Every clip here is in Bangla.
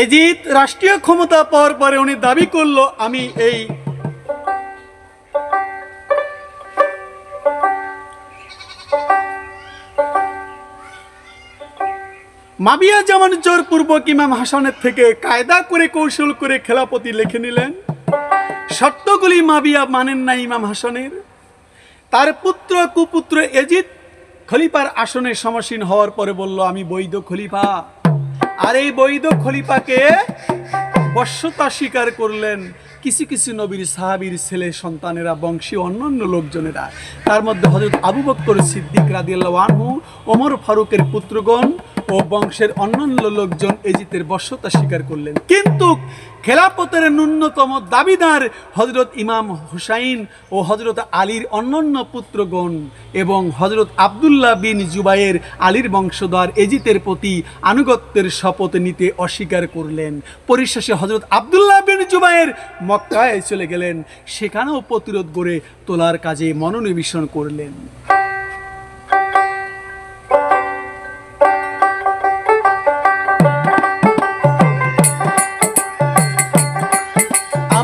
এজিত রাষ্ট্রীয় ক্ষমতা পাওয়ার পরে উনি দাবি করল, আমি এই মাবিয়া জামান জোর পূর্বক ইমাম হাসানের থেকে কায়দা করে কৌশল করে খেলাপতি লিখে নিলেন শর্তগুলি মাবিয়া মানেন না ইমাম হাসানের। তার পুত্র, কুপুত্র এজিদ খলিফার আসনে সমাসীন হওয়ার পরে বলল, আমি বৈধ খলিফা। আর এই বৈধ খলিফাকে বশ্যতা স্বীকার করলেন কিছু কিছু নবীর সাহাবির ছেলে, সন্তানেরা, বংশী, অন্যান্য লোকজনেরা। তার মধ্যে হজরত আবু বক্কর সিদ্দিক রাদিয়াল্লাহু আনহু, ওমর ফারুকের পুত্রগণ ও বংশের অন্যান্য লোকজন এজিতের বশ্যতা স্বীকার করলেন। কিন্তু খেলাপথের ন্যূনতম দাবিদার হজরত ইমাম হুসাইন ও হজরত আলীর অন্যান্য পুত্রগণ এবং হজরত আবদুল্লাহ বিন জুবাইয়ের আলীর বংশধর এজিতের প্রতি আনুগত্যের শপথ নিতে অস্বীকার করলেন। পরিশেষে হজরত আবদুল্লাহ বিন জুবাইয়ের মক্কায় চলে গেলেন। সেখানেও প্রতিরোধ গড়ে তোলার কাজে মনোনিবেশন করলেন।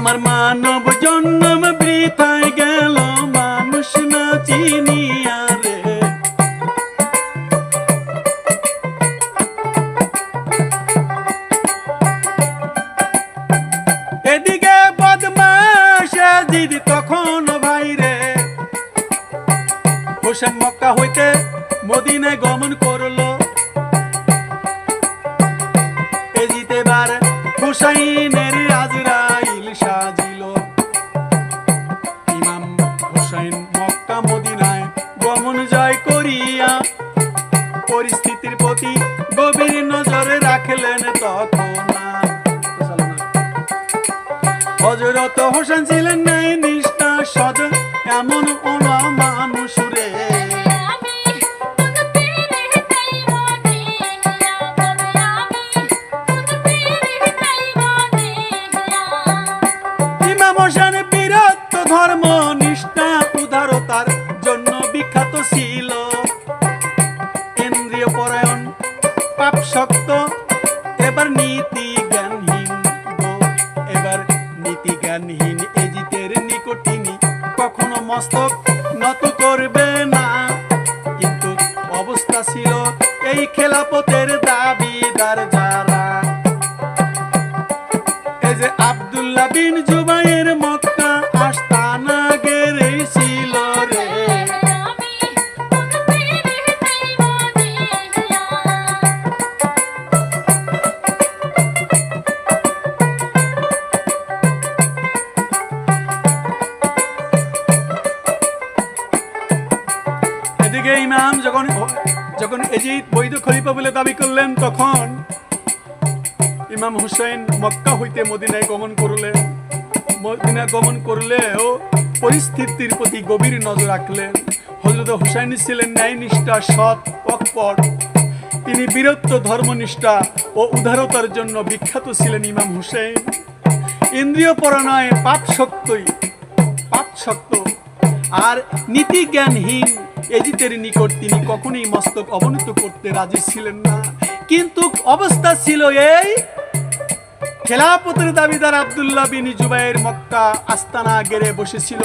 আমার মানব রাখলেন তখন হজরত হোসেন ছিলেন ন্যায় নিষ্ঠা সদ এমন ওনা মানুষ রে। ইমাম হোসেন বীরত্ব ধর্ম নিষ্ঠা উদারতার জন্য বিখ্যাত ছিল। খেলাপথের দাবিদার যারা। এই যে আবদুল্লাহ বিন জুবাইয়ের হুসেন মক্কা হইতে মদিনায় গমন করলেন মদিনা গমন করলেও পরিস্থিতির প্রতি গভীর নজর রাখলেন হজরত হুসাইন ছিলেন ন্যায়নিষ্ঠা, সৎ পকপট তিনি বীরত্ব, ধর্মনিষ্ঠা ও উদারতার জন্য বিখ্যাত ছিলেন ইমাম হুসেন ইন্দ্রিয় পরাণয় পাপ শক্তই পাপ শক্ত আর নীতি জ্ঞানহীন এজিতের নিকট তিনি কখনোই মস্তক অবনত করতে রাজি ছিলেন না। কিন্তু অবস্থা ছিল এই খেলাপথের দাবিদার আব্দুল্লাহ বিন জুবাইর মক্কা আস্তানা গেড়ে বসেছিল।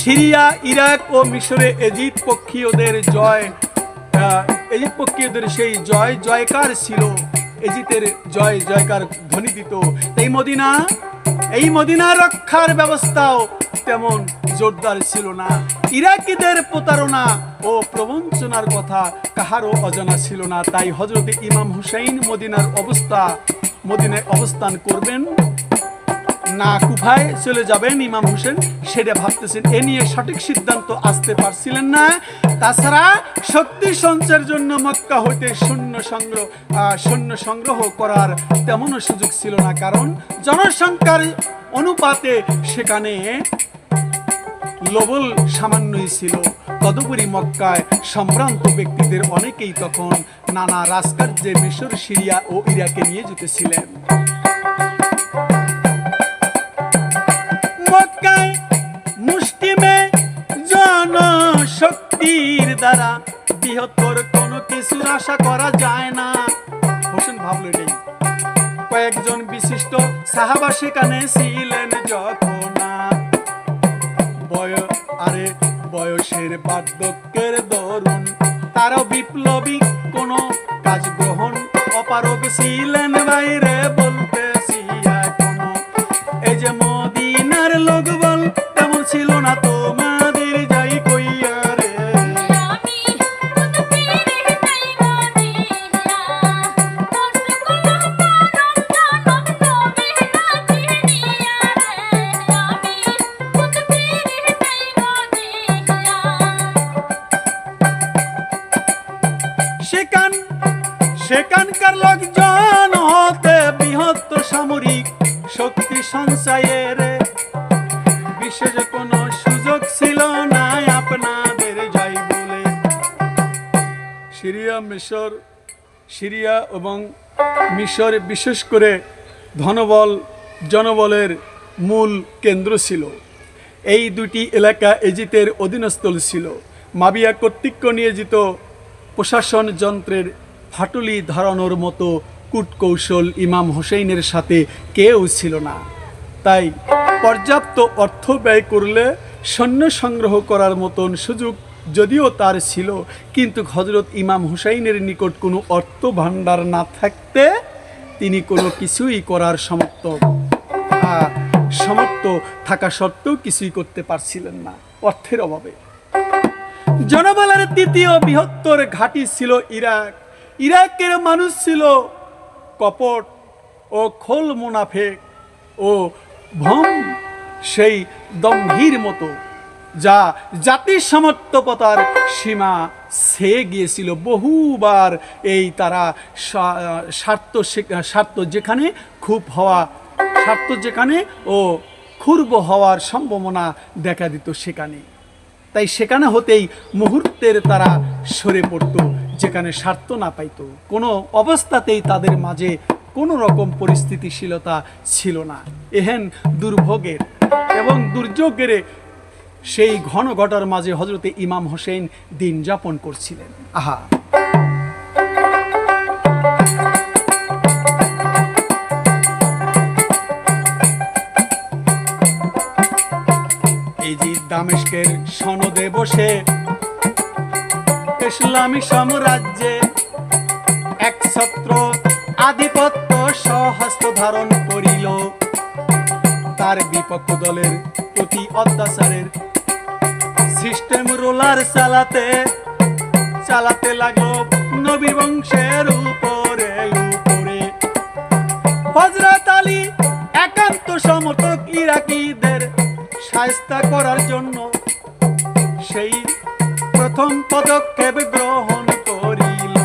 সিরিয়া, ইরাক ও মিশরে এজিদ পক্ষীয়দের জয় এজিদ পক্ষীয়দের সেই জয় জয়কার ছিল। এজিতের জয় জয়কার ধ্বনি দিত। এই মদিনা এই মদিনা রক্ষার ব্যবস্থাও তেমন জোরদার ছিল না। ইরাকিদের প্রতারণা ও প্রবঞ্চনার কথা কাহারও অজানা ছিল না। তাই হজরত ইমাম হুসাইন মদিনার অবস্থা মদিনায় অবস্থান করবেন। না কুফায় চলে যাবেন ইমাম হোসেন, সেটা ভাবতেছেন। এ নিয়ে সঠিক সিদ্ধান্ত আসতে পারছিলেন না। তাছাড়া শক্তি সঞ্চার জন্য মক্কা হইতে সৈন্য সংগ্রহ সৈন্য সংগ্রহ করার তেমনও সুযোগ ছিল না। কারণ জনসংখ্যার অনুপাতে সেখানে লবল সামান্যই ছিল। তদুপরি মক্কায় সম্ভ্রান্ত ব্যক্তিদের অনেকেই তখন নানা রাজকার্যে মিশর, সিরিয়া ও ইরাকে নিয়ে যেতেছিলেন। মক্কায় দ্বারা বৃহত্তর কোনো কিছুর আশা করা যায় না। হোসেন ভাবলো কয়েকজন বিশিষ্ট সাহাবা সেখানে ছিলেন। বয়সের বার্ধক্যের দরুন। তারও বিপ্লবী কোনো কাজ গ্রহণ অপারক ছিলেন বাইরে বলতেছি এই যে মদিনার লোক বল তেমন ছিল না তোমাদের সেখানকার লোকজন হতে বৃহৎ সামরিক শক্তি সঞ্চয়ের। বিশেষ কোনো সুযোগ ছিল না আপনাদের, যাই বলে। সিরিয়া, মিশর, সিরিয়া এবং মিশর বিশেষ করে ধনবল, জনবলের মূল কেন্দ্র ছিল। এই দুটি এলাকা এজিতের অধীনস্থল ছিল। মাবিয়া কর্তৃক নিয়োজিত প্রশাসন যন্ত্রের ফাটুলি ধরানোর মতো কূটকৌশল ইমাম হোসেনের সাথে কেউ ছিল না। তাই পর্যাপ্ত অর্থ ব্যয় করলে সৈন্য সংগ্রহ করার মতন সুযোগ যদিও তার ছিল, কিন্তু হজরত ইমাম হুসাইনের নিকট কোনো অর্থ ভাণ্ডার না থাকতে তিনি কোনো কিছুই করার সমর্থ সমর্থ থাকা সত্ত্বেও কিছুই করতে পারছিলেন না অর্থের অভাবে। জনবলের তৃতীয় বৃহত্তর ঘাঁটি ছিল ইরাক। ইরাকের মানুষ ছিল কপট ও খোল মুনাফেক ও ভম সেই দম্ভীর মতো, যা জাতির সমর্থপতার সীমা সে গিয়েছিল বহুবার। এই তারা স্বার্থ স্বার্থ যেখানে খুব হওয়া, স্বার্থ যেখানে ও ক্ষুর্ব হওয়ার সম্ভাবনা দেখা দিত সেখানে। তাই সেখানে হতেই মুহূর্তের তারা সরে পড়ত, যেখানে স্বার্থ না পাইত। কোনো অবস্থাতেই তাদের মাঝে কোনো রকম পরিস্থিতিশীলতা ছিল না। এহেন দুর্ভোগের এবং দুর্যোগের সেই ঘন ঘটার মাঝে হজরতে ইমাম হোসেন দিন যাপন করছিলেন। আহা! দামেস্কের সনদে বসে ইসলামী সাম্রাজ্যে এক ছত্র আধিপত্য সহস্ত ধারণ করিল। তার বিপক্ষ দলের প্রতি অত্যাচারের সিস্টেম রোলার চালাতে চালাতে লাগল নবী বংশের উপরে উপরে। হজরত আলী একান্ত সমর্থক ইরাকিদের সায়স্তা করার জন্য সেই প্রথম পদক্ষেপ গ্রহণ করিল।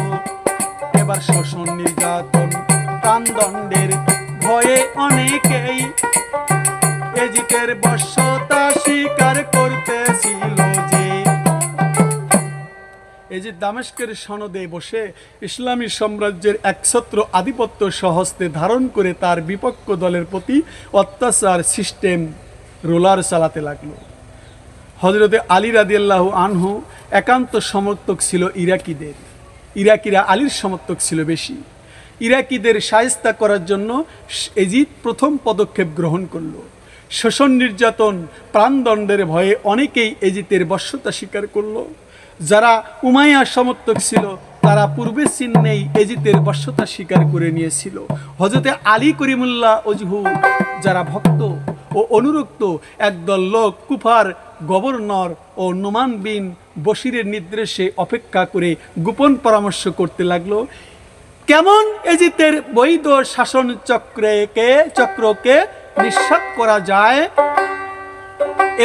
এবার শোষণ নির্যাতন, প্রাণদণ্ডের ভয়ে অনেকেই এজিতের বর্ষতা স্বীকার করতেছিল এই যে দামেস্কের সনদে বসে ইসলামী সাম্রাজ্যের একছত্র আধিপত্য সহস্তে ধারণ করে তার বিপক্ষ দলের প্রতি অত্যাচার সিস্টেম রোলার চালাতে লাগল। হজরতে আলী রাদিয়াল্লাহু আনহু একান্ত সমর্থক ছিল ইরাকিদের। ইরাকিরা আলীর সমর্থক ছিল বেশি। ইরাকিদের সায়স্তা করার জন্য এজিদ প্রথম পদক্ষেপ গ্রহণ করল। শোষণ নির্যাতন, প্রাণদণ্ডের ভয়ে অনেকেই এজিতের বশ্যতা স্বীকার করল। যারা উমাইয়া সমর্থক ছিল তারা পূর্বের চিহ্নেই এজিতের বশ্যতা স্বীকার করে নিয়েছিল। হজরতে আলী করিমুল্লাহ অজহু যারা ভক্ত ও অনুরক্ত একদল লোক কুফার গভর্নর ও নোমান বিন বশিরের নির্দেশে অপেক্ষা করে গোপন পরামর্শ করতে লাগল, কেমন এজিতের বৈধ শাসন চক্রকে চক্রকে নিঃসাত করা যায়?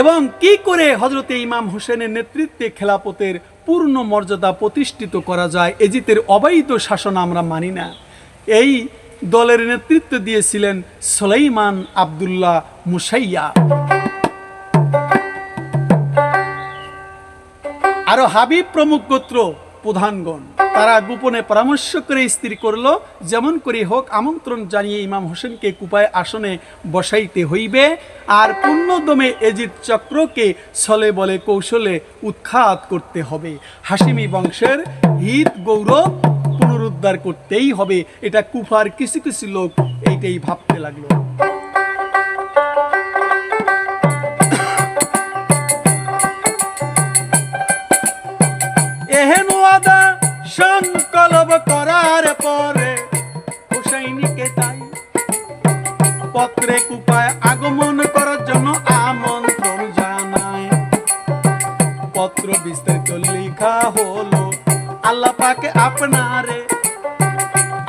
এবং কি করে হজরতে ইমাম হোসেনের নেতৃত্বে খেলাপথের পূর্ণ মর্যাদা প্রতিষ্ঠিত করা যায়, এজিতের অবৈধ শাসন আমরা মানি না। এই দলের নেতৃত্ব দিয়েছিলেন সোলাইমান আবদুল্লাহ মুসাইয়া আরও হাবিব প্রমুখ গোত্র প্রধানগণ। তারা গোপনে পরামর্শ করে স্থির করল, যেমন করে হোক আমন্ত্রণ জানিয়ে ইমাম হোসেনকে কুপায় আসনে বসাইতে হইবে। আর পূর্ণদমে এজিদ চক্রকে ছলে বলে কৌশলে উৎখাত করতে হবে। হাসিমি বংশের হিত গৌরব পুনরুদ্ধার করতেই হবে। এটা কুফার কিছু কিছু লোক এইটাই ভাবতে লাগল। সংকল্প করার পরে হুসাইনিকে তাই পত্রে কুপায় আগমন করার জন্য আমন্ত্রণ জানায়। পত্র বিস্তারিত লেখা হলো, আল্লাহ পাকে আপনারে,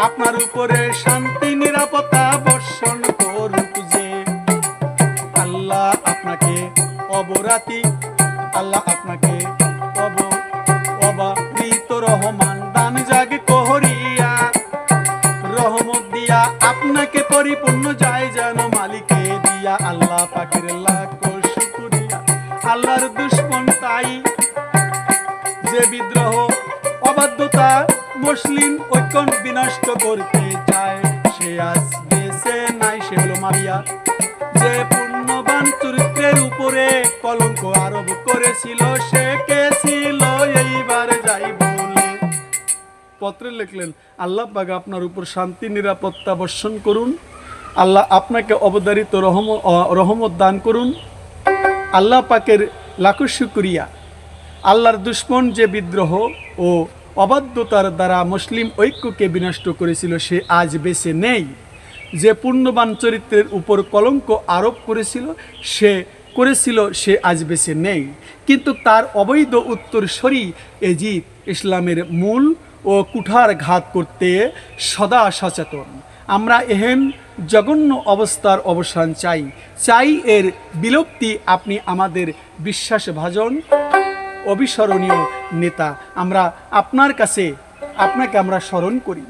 আপনার উপরে শান্তি, নিরাপত্তা বর্ষণ করুক যে। আল্লাহ আপনাকে অবরাতি, আল্লাহ আপনাকে পাকের লাখ শুকুরিয়া আল্লাহর দুশ্মন তাই। যে বিদ্রোহ, অবাধ্যতা মুসলিম ঐক্য বিনষ্ট করতে চায়, সে আজ দেশে নাই সে হলো মারিয়া। যে পুণ্যবান চরিত্রের উপরে কলঙ্ক আরোপ করেছিল, সে কে ছিল? এইবার যাই বলে। পত্রে লিখলেন, আল্লাহ পাক আপনার উপর শান্তি, নিরাপত্তা বর্ষণ করুন। আল্লাহ আপনাকে অবদারিত রহম রহমত দান করুন। আল্লাহ পাকের লাখো শুক্রিয়া। আল্লাহর দুশ্মন যে বিদ্রোহ ও অবাধ্যতার দ্বারা মুসলিম ঐক্যকে বিনষ্ট করেছিল, সে আজ বেঁচে নেই। যে পূর্ণবান চরিত্রের উপর কলঙ্ক আরোপ করেছিল, সে করেছিল, সে আজ বেঁচে নেই। কিন্তু তার অবৈধ উত্তরসরি এজিদ ইসলামের মূল ও কুঠার ঘাত করতে সদা সচেতন। আমরা এহেন জঘন্য অবস্থার অবসান চাই। চাই এর বিলুপ্তি আপনি আমাদের বিশ্বাসভাজন, অবিস্মরণীয় নেতা। আমরা আপনার কাছে, আপনাকে আমরা স্মরণ করি।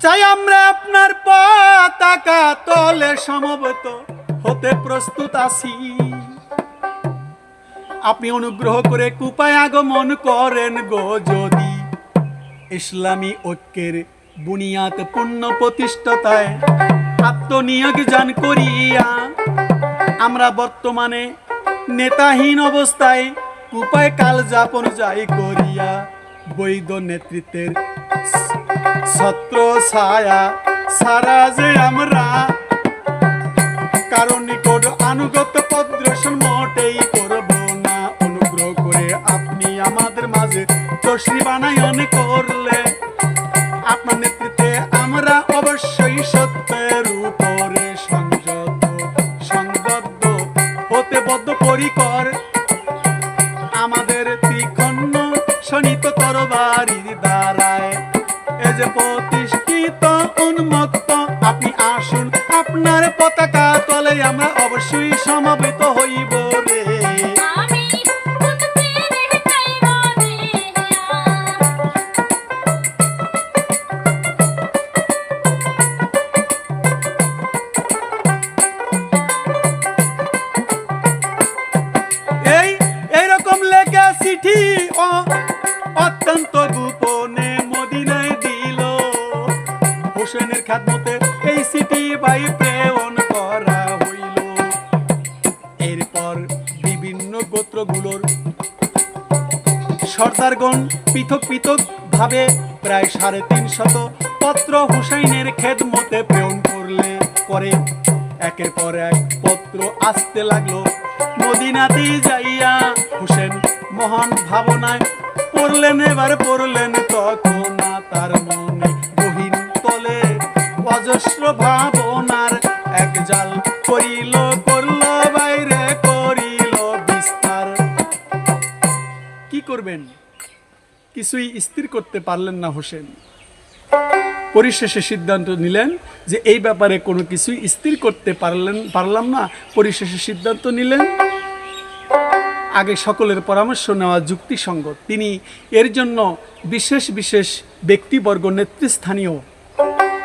চাই আমরা আপনার পতাকা তলে সমবেত, হতে প্রস্তুত আছি। আপনি অনুগ্রহ করে কুপায় আগমন করেন গো যদি। ইসলামী ঐক্যের বুনিয়াদ পূর্ণ প্রতিষ্ঠাতায় আত্মনিয়োগ যান করিয়া। আমরা বর্তমানে নেতাহীন অবস্থায় কুপায় কাল যাপন যাই করিয়া। বৈধ নেতৃত্বের ছত্র ছায়া সারা যে আমরা। কারণ নিকট আনুগত্য প্রদর্শন মোটেই বানায়ন করলে আপনার নেতৃত্বে আমরা অবশ্যই সত্যের উপরে সংযত, সংবদ্ধ হতে বদ্ধ পরিকর। আমাদের তীক্ষ্ণ শনিত তরবারির দ্বারায় এ যে প্রতিষ্ঠিত আপনি আসুন আপনার পতাকা ভাই প্রেরণ করা হইল। এরপর বিভিন্ন গোত্রগুলোর সর্দারগণ পৃথক পৃথক ভাবে প্রায় সাড়ে তিন শত পত্র হুসাইনের প্রেরণ করলে, করে একের পর এক পত্র আসতে লাগল। মদিনাতে যাইয়া হুসেন মহান ভাবনায় পড়লেন, এবার পড়লেন তখন তার মনে গহীন তলে। অজস্র ভাবনার এক জাল করিল, করল, বাইরে করিল বিস্তার। কি করবেন? কিছুই স্থির করতে পারলেন না হোসেন। পরিশেষে সিদ্ধান্ত নিলেন যে এই ব্যাপারে কোনো কিছুই স্থির করতে পারলেন, পারলাম না। পরিশেষে সিদ্ধান্ত নিলেন। আগে সকলের পরামর্শ নেওয়া যুক্তিসঙ্গত। তিনি এর জন্য বিশেষ বিশেষ ব্যক্তিবর্গ নেতৃস্থানীয়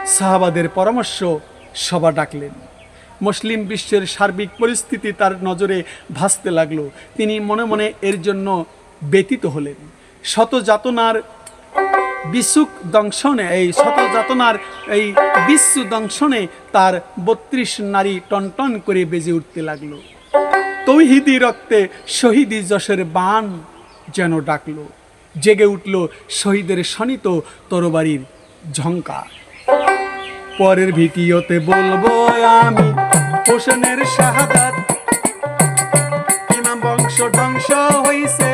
সাহাবাদের পরামর্শ সভা ডাকলেন। মুসলিম বিশ্বের সার্বিক পরিস্থিতি তার নজরে ভাসতে লাগল। তিনি মনে মনে এর জন্য ব্যতীত হলেন। শত যাতনার বিশুক দংশনে, এই শত যাতনার এই বিশ্ব দংশনে তার বত্রিশ নারী টনটন করে বেজে উঠতে লাগল। তৌহিদি রক্তে শহীদি যশের বান যেন ডাকলো। জেগে উঠল শহীদের শনিত তরবারির ঝঙ্কার পরের ভিডিওতে বলব আমি হোসেনের শাহাদাত। ইমাম বংশ ধ্বংস হইছে